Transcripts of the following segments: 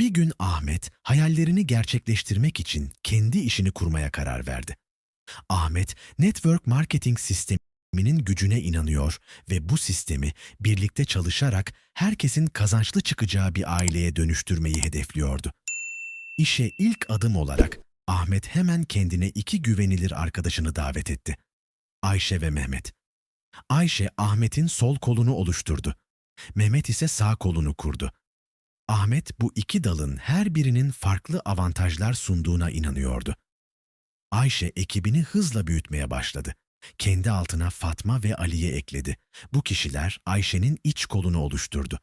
Bir gün Ahmet hayallerini gerçekleştirmek için kendi işini kurmaya karar verdi. Ahmet, network marketing sisteminin gücüne inanıyor ve bu sistemi birlikte çalışarak herkesin kazançlı çıkacağı bir aileye dönüştürmeyi hedefliyordu. İşe ilk adım olarak Ahmet hemen kendine iki güvenilir arkadaşını davet etti. Ayşe ve Mehmet. Ayşe Ahmet'in sol kolunu oluşturdu. Mehmet ise sağ kolunu kurdu. Ahmet bu iki dalın her birinin farklı avantajlar sunduğuna inanıyordu. Ayşe ekibini hızla büyütmeye başladı. Kendi altına Fatma ve Ali'ye ekledi. Bu kişiler Ayşe'nin iç kolunu oluşturdu.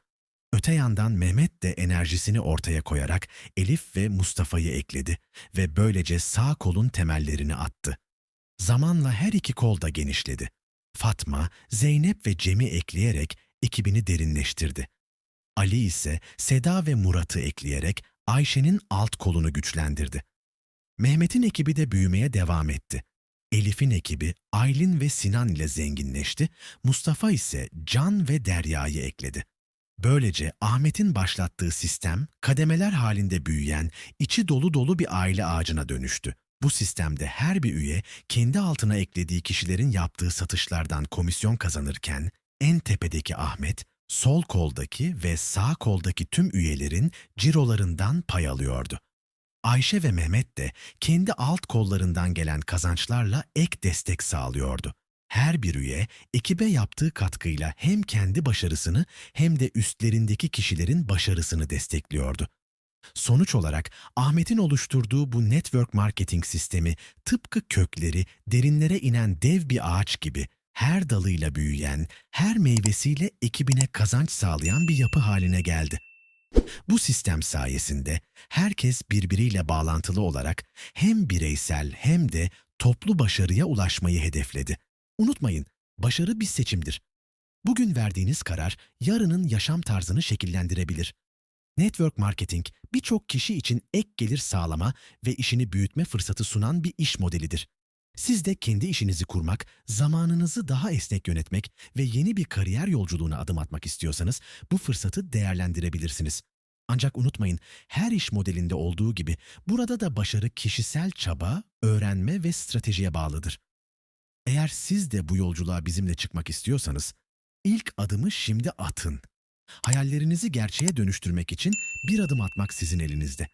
Öte yandan Mehmet de enerjisini ortaya koyarak Elif ve Mustafa'yı ekledi ve böylece sağ kolun temellerini attı. Zamanla her iki kol da genişledi. Fatma, Zeynep ve Cem'i ekleyerek ekibini derinleştirdi. Ali ise Seda ve Murat'ı ekleyerek Ayşe'nin alt kolunu güçlendirdi. Mehmet'in ekibi de büyümeye devam etti. Elif'in ekibi Aylin ve Sinan ile zenginleşti, Mustafa ise Can ve Derya'yı ekledi. Böylece Ahmet'in başlattığı sistem kademeler halinde büyüyen, içi dolu dolu bir aile ağacına dönüştü. Bu sistemde her bir üye kendi altına eklediği kişilerin yaptığı satışlardan komisyon kazanırken en tepedeki Ahmet, sol koldaki ve sağ koldaki tüm üyelerin cirolarından pay alıyordu. Ayşe ve Mehmet de kendi alt kollarından gelen kazançlarla ek destek sağlıyordu. Her bir üye ekibe yaptığı katkıyla hem kendi başarısını hem de üstlerindeki kişilerin başarısını destekliyordu. Sonuç olarak Ahmet'in oluşturduğu bu network marketing sistemi tıpkı kökleri derinlere inen dev bir ağaç gibi her dalıyla büyüyen, her meyvesiyle ekibine kazanç sağlayan bir yapı haline geldi. Bu sistem sayesinde herkes birbiriyle bağlantılı olarak hem bireysel hem de toplu başarıya ulaşmayı hedefledi. Unutmayın, başarı bir seçimdir. Bugün verdiğiniz karar yarının yaşam tarzını şekillendirebilir. Network marketing birçok kişi için ek gelir sağlama ve işini büyütme fırsatı sunan bir iş modelidir. Siz de kendi işinizi kurmak, zamanınızı daha esnek yönetmek ve yeni bir kariyer yolculuğuna adım atmak istiyorsanız bu fırsatı değerlendirebilirsiniz. Ancak unutmayın, her iş modelinde olduğu gibi burada da başarı kişisel çaba, öğrenme ve stratejiye bağlıdır. Eğer siz de bu yolculuğa bizimle çıkmak istiyorsanız, ilk adımı şimdi atın. Hayallerinizi gerçeğe dönüştürmek için bir adım atmak sizin elinizde.